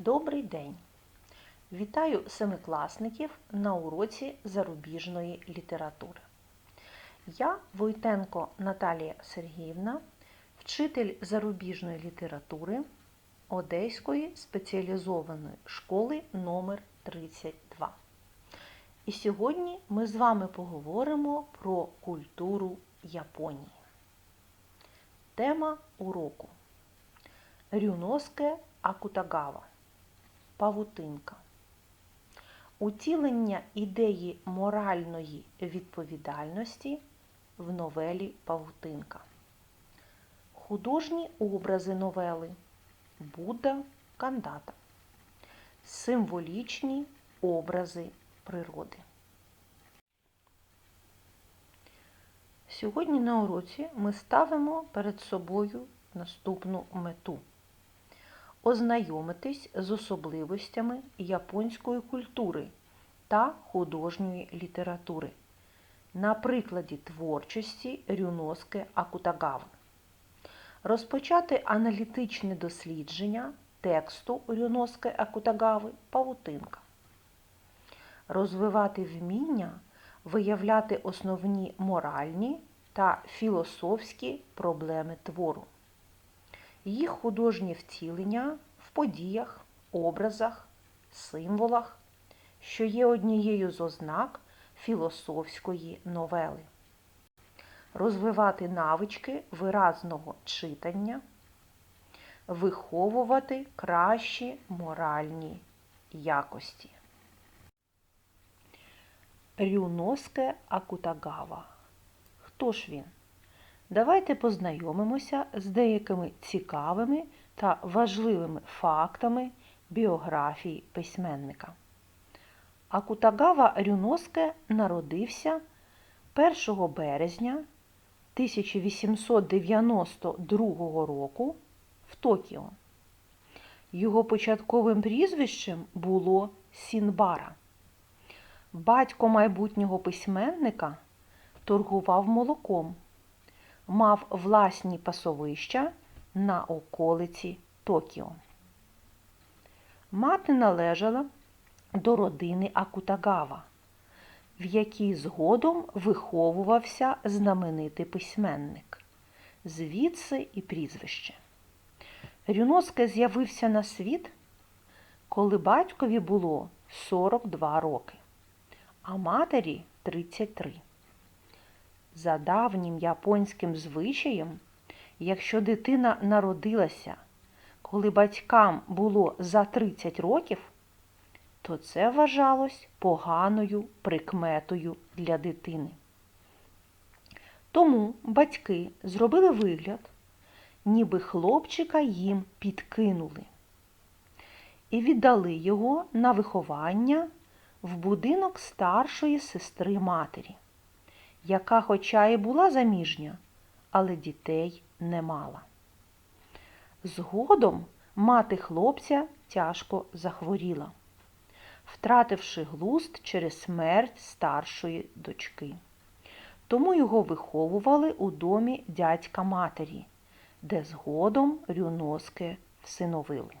Добрий день! Вітаю семикласників на уроці зарубіжної літератури. Я Войтенко Наталія Сергіївна, вчитель зарубіжної літератури Одеської спеціалізованої школи номер 32 І сьогодні ми з вами поговоримо про культуру Японії. Тема уроку Рюноске Акутагава Павутинка. Утілення ідеї моральної відповідальності в новелі Павутинка. Художні образи новели Будда Кандата. Символічні образи природи. Сьогодні на уроці ми ставимо перед собою наступну мету ознайомитись з особливостями японської культури та художньої літератури на прикладі творчості Рюноске Акутагави, розпочати аналітичне дослідження тексту Рюноске Акутагави Павутинка, розвивати вміння виявляти основні моральні та філософські проблеми твору їх художнє втілення в подіях, образах, символах, що є однією з ознак філософської новели, розвивати навички виразного читання, виховувати кращі моральні якості. Рюноске Акутагава. Хто ж він? Давайте познайомимося з деякими цікавими та важливими фактами біографії письменника. Акутагава Рюноске народився 1 березня 1892 року в Токіо. Його початковим прізвищем було Сінбара. Батько майбутнього письменника торгував молоком мав власні пасовища на околиці Токіо. Мати належала до родини Акутагава, в якій згодом виховувався знаменитий письменник, звідси і прізвище. Рюноске з'явився на світ, коли батькові було 42 роки, а матері 33. За давнім японським звичаєм, якщо дитина народилася, коли батькам було за 30 років, то це вважалось поганою прикметою для дитини. Тому батьки зробили вигляд, ніби хлопчика їм підкинули і віддали його на виховання в будинок старшої сестри матері яка, хоча і була заміжня, але дітей не мала. Згодом мати хлопця тяжко захворіла, втративши глуст через смерть старшої дочки. Тому його виховували у домі дядька матері, де згодом Рюноске всиновили.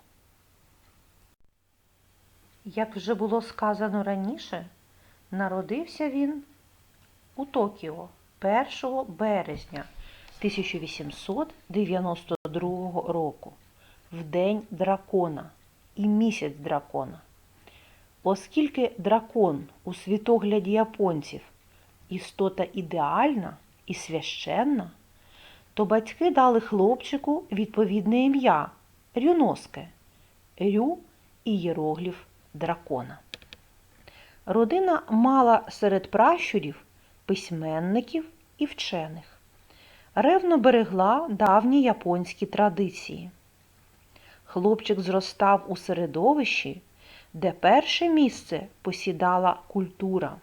Як вже було сказано раніше, народився він у Токіо 1 березня 1892 року, в День дракона і місяць дракона. Оскільки дракон у світогляді японців істота ідеальна і священна, то батьки дали хлопчику відповідне ім'я Рюноске, Рю і єрогліф дракона. Родина мала серед пращурів письменників і вчених. Ревно берегла давні японські традиції. Хлопчик зростав у середовищі, де перше місце посідала культура.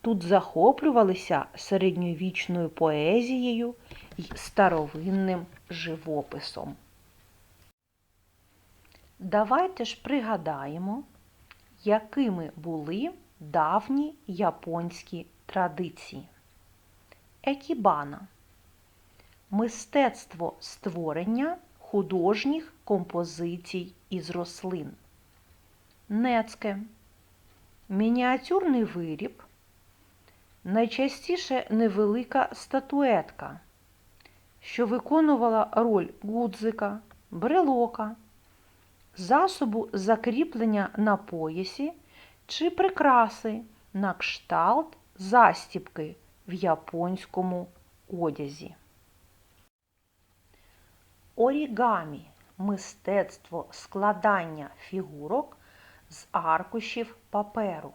Тут захоплювалися середньовічною поезією і старовинним живописом. Давайте ж пригадаємо, якими були давні японські традиції. Екібана мистецтво створення художніх композицій із рослин. Нецьке мініатюрний виріб, найчастіше невелика статуетка, що виконувала роль гудзика, брелока, засобу закріплення на поясі чи прикраси на кшталт застібки в японському одязі. Орігамі мистецтво складання фігурок з аркушів паперу.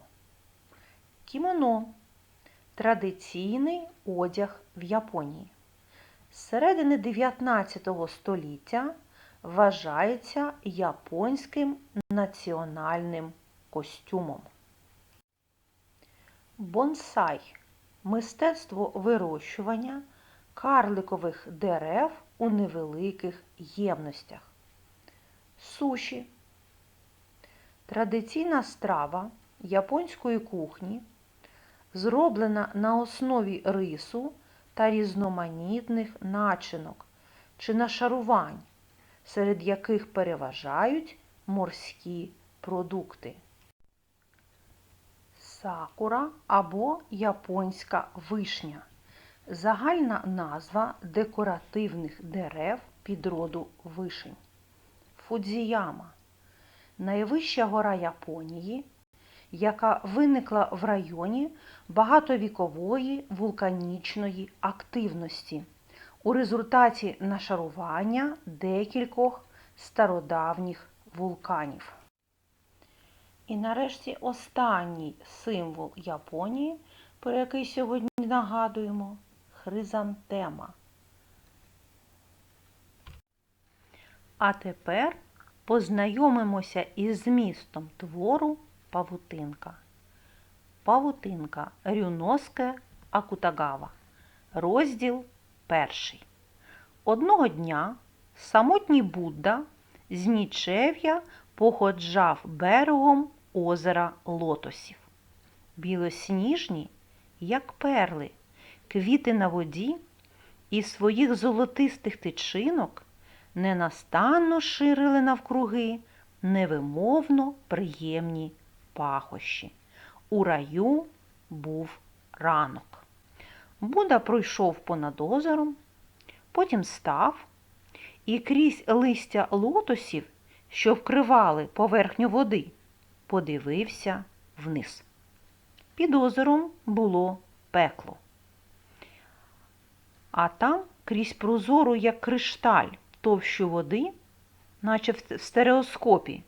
Кімоно традиційний одяг в Японії. З середини 19 століття вважається японським національним костюмом. Бонсай мистецтво вирощування карликових дерев у невеликих ємностях. Суші традиційна страва японської кухні, зроблена на основі рису та різноманітних начинок чи нашарувань, серед яких переважають морські продукти. Сакура або японська вишня загальна назва декоративних дерев підроду вишень. Фудзіяма найвища гора Японії, яка виникла в районі багатовікової вулканічної активності у результаті нашарування декількох стародавніх вулканів. І нарешті останній символ Японії, про який сьогодні нагадуємо хризантема. А тепер познайомимося із змістом твору Павутинка. Павутинка Рюноске Акутагава. Розділ перший. Одного дня самотній Будда з нічев'я походжав берегом озера лотосів. Білосніжні, як перли, квіти на воді із своїх золотистих тичинок ненастанно ширили навкруги невимовно приємні пахощі. У раю був ранок. Буда пройшов понад озером, потім став і крізь листя лотосів, що вкривали поверхню води, подивився вниз. Під озером було пекло. А там крізь прозору, як кришталь, товщу води, наче в стереоскопі,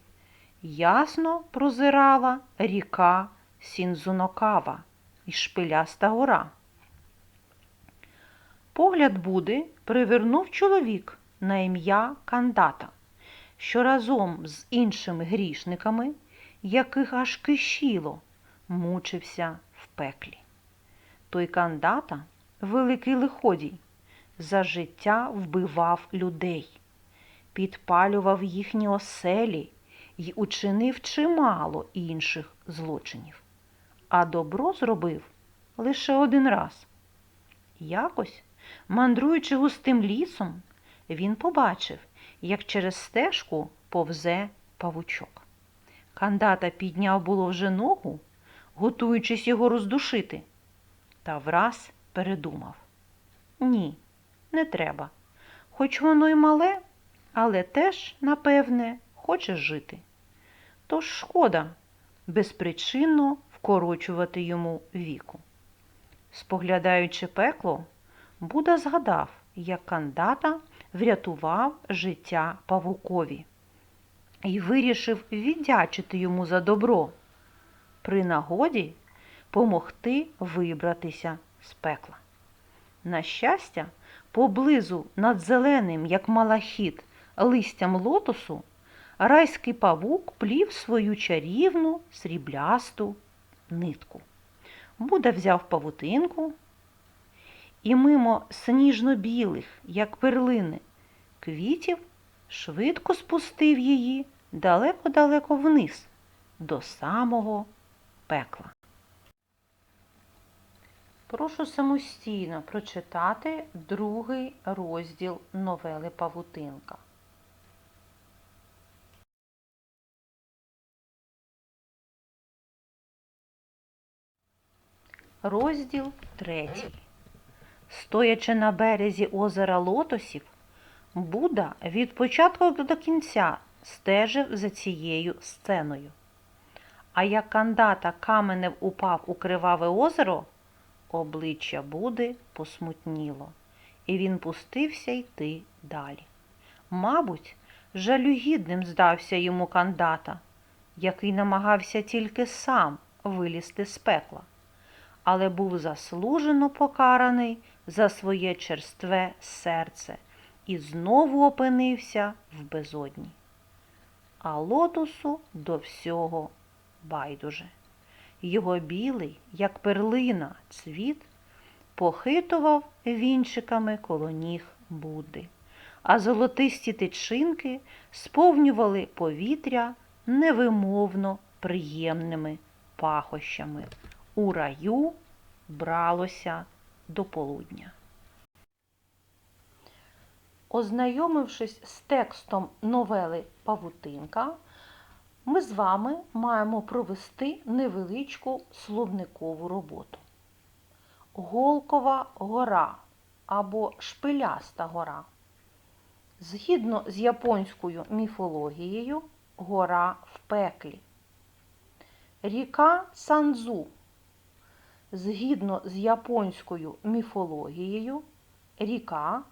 ясно прозирала ріка Сінзунокава і шпиляста гора. Погляд Буди привернув чоловік на ім'я Кандата, що разом з іншими грішниками, яких аж кишіло, мучився в пеклі. Той кандата, великий лиходій, за життя вбивав людей, підпалював їхні оселі й учинив чимало інших злочинів. А добро зробив лише один раз. Якось, мандруючи густим лісом, він побачив, як через стежку повзе павучок. Кандата підняв було вже ногу, готуючись його роздушити, та враз передумав. Ні, не треба. Хоч воно й мале, але теж, напевне, хоче жити. Тож шкода безпричинно вкорочувати йому віку. Споглядаючи пекло, Буда згадав, як кандата врятував життя павукові і вирішив віддячити йому за добро, при нагоді помогти вибратися з пекла. На щастя, поблизу над зеленим, як малахіт, листям лотосу, райський павук плів свою чарівну сріблясту нитку. Буда взяв павутинку і мимо сніжно-білих, як перлини, квітів швидко спустив її далеко-далеко вниз, до самого пекла. Прошу самостійно прочитати другий розділ новели Павутинка. Розділ третій. Стоячи на березі озера Лотосів, Будда від початку до кінця стежив за цією сценою. А як кандата каменем упав у криваве озеро, обличчя Буди посмутніло, і він пустився йти далі. Мабуть, жалюгідним здався йому кандата, який намагався тільки сам вилізти з пекла, але був заслужено покараний за своє черстве серце і знову опинився в безодні. А лотосу до всього байдуже. Його білий, як перлина, цвіт похитував вінчиками коло ніг Будди, а золотисті тичинки сповнювали повітря невимовно приємними пахощами. У раю бралося до полудня. Ознайомившись з текстом новели Павутинка, ми з вами маємо провести невеличку словникову роботу. Голкова гора або Шпиляста гора. Згідно з японською міфологією, гора в пеклі. Ріка Санзу. Згідно з японською міфологією, ріка,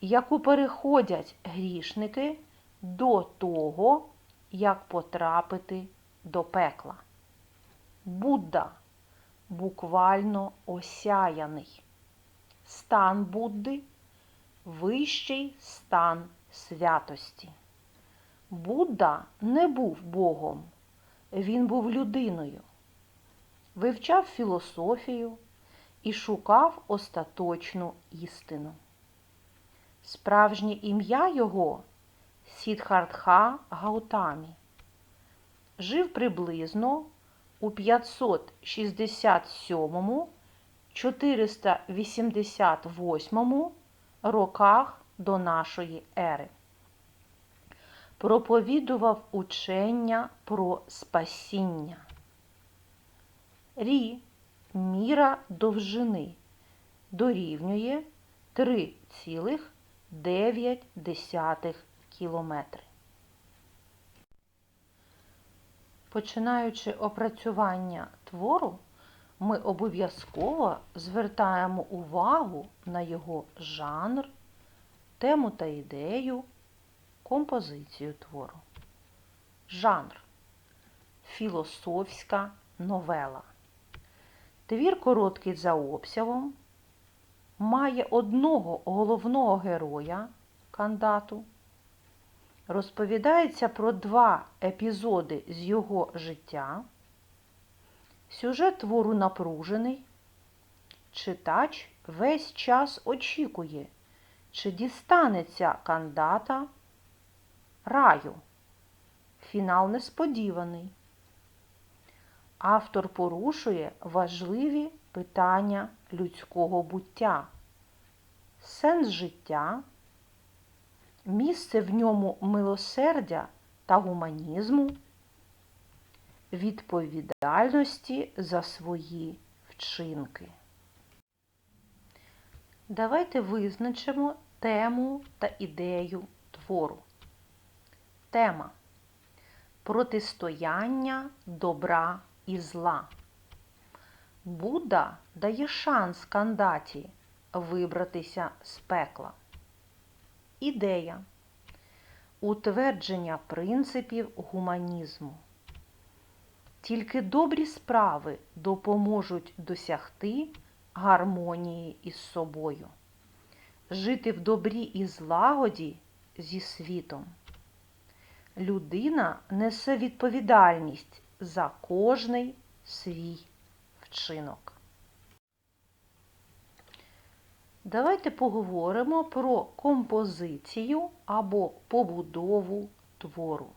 яку переходять грішники до того, як потрапити до пекла. Будда буквально осяяний. Стан Будди вищий стан святості. Будда не був Богом, він був людиною, вивчав філософію і шукав остаточну істину. Справжнє ім'я його Сідхартха Гаутамі. Жив приблизно у 567-488 роках до нашої ери. Проповідував учення про спасіння. Рі міра довжини дорівнює 3,9 кілометри. Починаючи опрацювання твору, ми обов'язково звертаємо увагу на його жанр, тему та ідею, композицію твору. Жанр філософська новела. Твір короткий за обсягом, має одного головного героя кандату. Розповідається про два епізоди з його життя. Сюжет твору напружений. Читач весь час очікує, чи дістанеться кандата раю. Фінал несподіваний. Автор порушує важливі питання людського буття, сенс життя, місце в ньому милосердя та гуманізму, відповідальності за свої вчинки. Давайте визначимо тему та ідею твору. Тема протистояння добра і зла. Будда дає шанс кандаті вибратися з пекла. Ідея утвердження принципів гуманізму. Тільки добрі справи допоможуть досягти гармонії із собою, жити в добрі і злагоді зі світом. Людина несе відповідальність за кожний свій вчинок. Давайте поговоримо про композицію або побудову твору.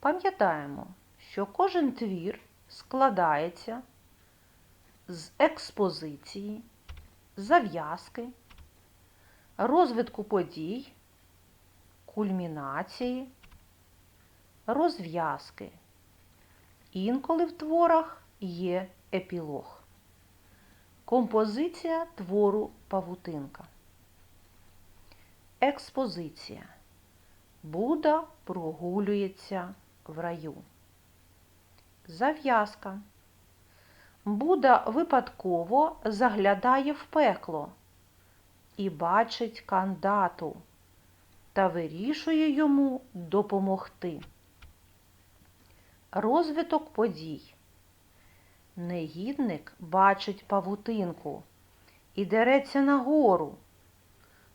Пам'ятаємо, що кожен твір складається з експозиції, зав'язки, розвитку подій, кульмінації, розв'язки. Інколи в творах є епілог. Композиція твору павутинка. Експозиція. Будда прогулюється в раю. Зав'язка. Будда випадково заглядає в пекло і бачить кандату та вирішує йому допомогти. Розвиток подій. Негідник бачить павутинку і дереться нагору,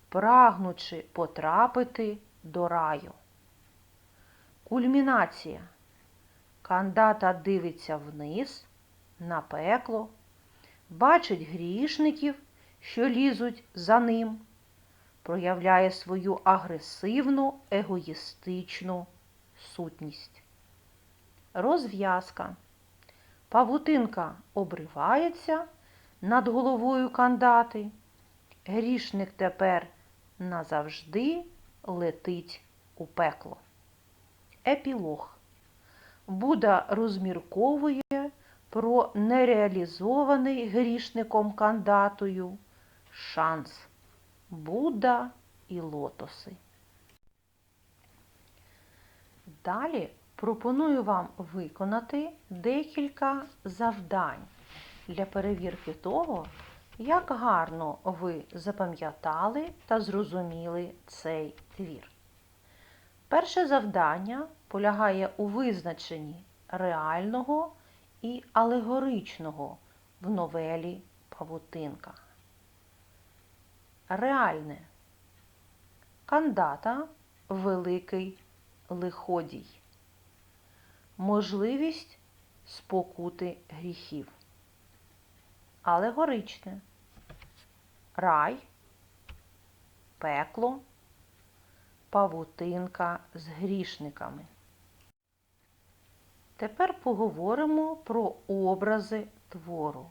прагнучи потрапити до раю. Кульмінація. Кандата дивиться вниз на пекло, бачить грішників, що лізуть за ним, проявляє свою агресивну егоїстичну сутність. Розв'язка. Павутинка обривається над головою кандати. Грішник тепер назавжди летить у пекло. Епілог. Будда розмірковує про нереалізований грішником кандатою шанс Будда і лотоси. Далі пропоную вам виконати декілька завдань для перевірки того, як гарно ви запам'ятали та зрозуміли цей твір. Перше завдання полягає у визначенні реального і алегоричного в новелі Павутинка. Реальне кандата великий лиходій. Можливість спокути гріхів. Алегоричне. Рай, пекло, павутинка з грішниками. Тепер поговоримо про образи твору.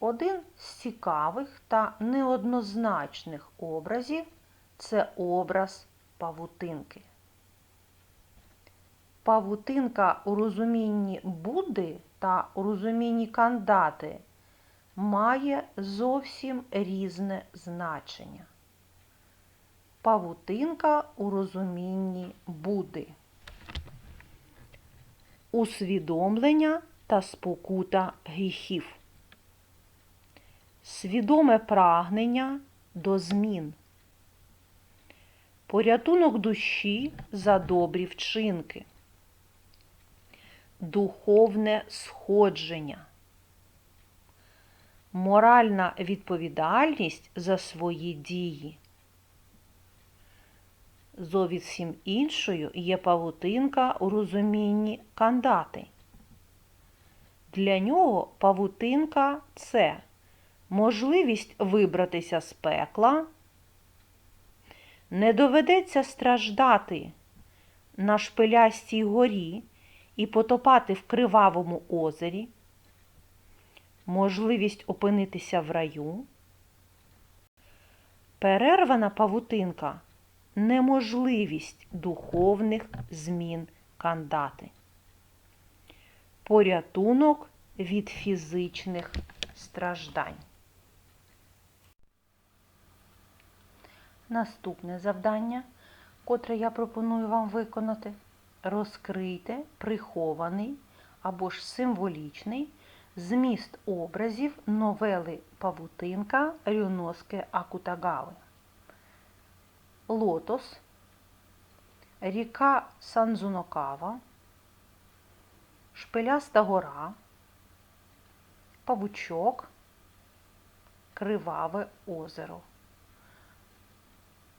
Один з цікавих та неоднозначних образів це образ павутинки. Павутинка у розумінні Будди та у розумінні кандати має зовсім різне значення. Павутинка у розумінні Будди. Усвідомлення та спокута гріхів. Свідоме прагнення до змін. Порятунок душі за добрі вчинки. Духовне сходження. Моральна відповідальність за свої дії. Зовсім іншою є павутинка у розумінні кандати. Для нього павутинка це можливість вибратися з пекла, не доведеться страждати на шпилястій горі і потопати в кривавому озері, можливість опинитися в раю, перервана павутинка неможливість духовних змін кандати, порятунок від фізичних страждань. Наступне завдання, котре я пропоную вам виконати, розкрийте прихований або ж символічний зміст образів новели Павутинка Рюноске Акутагави. Лотос, ріка Санзунокава, Шпиляста гора, Павучок, Криваве озеро.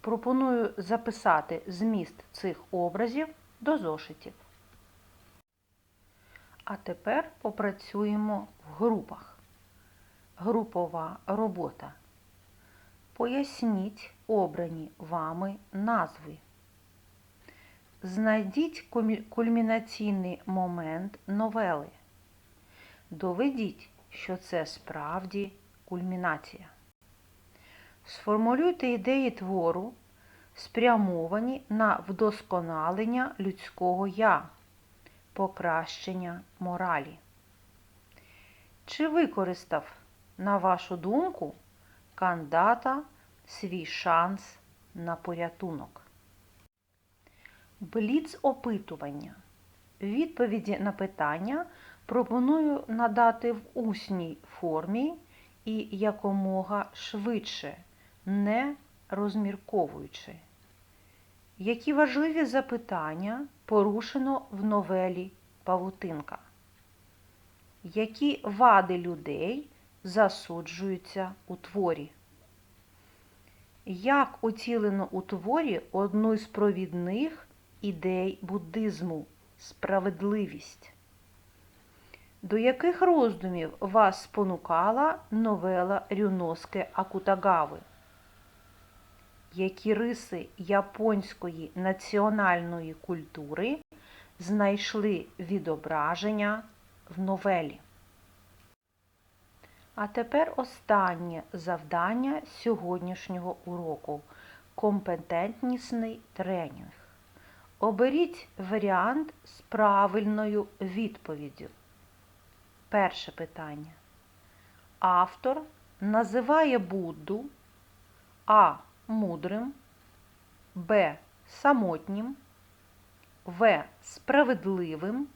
Пропоную записати зміст цих образів до зошитів. А тепер попрацюємо в групах. Групова робота. Поясніть обрані вами назви. Знайдіть кульмінаційний момент новели. Доведіть, що це справді кульмінація. Сформулюйте ідеї твору, спрямовані на вдосконалення людського я, покращення моралі. Чи використав на вашу думку, кандидата свій шанс на порятунок? Бліц опитування. Відповіді на питання пропоную надати в усній формі і якомога швидше, не розмірковуючи. Які важливі запитання порушено в новелі Павутинка? Які вади людей засуджуються у творі? Як оцілено у творі одну з провідних ідей буддизму справедливість? До яких роздумів вас спонукала новела Рюноске Акутагави? Які риси японської національної культури знайшли відображення в новелі? А тепер останнє завдання сьогоднішнього уроку компетентнісний тренінг. Оберіть варіант з правильною відповіддю. Перше питання. Автор називає Будду А. Мудрим, Б. Самотнім, В. Справедливим,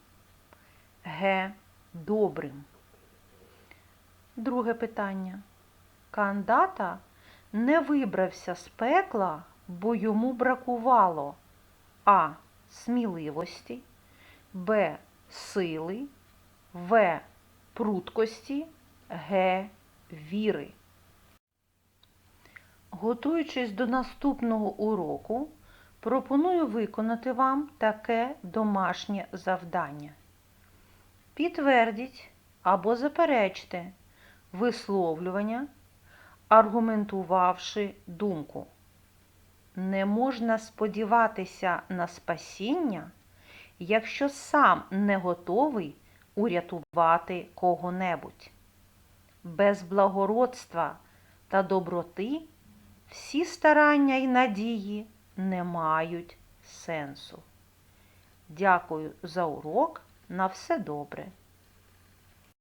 Г. Добрим. Друге питання. Кандата не вибрався з пекла, бо йому бракувало А. Сміливості, Б. Сили, В. Пруткості, Г. Віри. Готуючись до наступного уроку, пропоную виконати вам таке домашнє завдання. Підтвердіть або заперечте висловлювання, аргументувавши думку. Не можна сподіватися на спасіння, якщо сам не готовий урятувати кого-небудь. Без благородства та доброти всі старання і надії не мають сенсу. Дякую за урок. На все добре.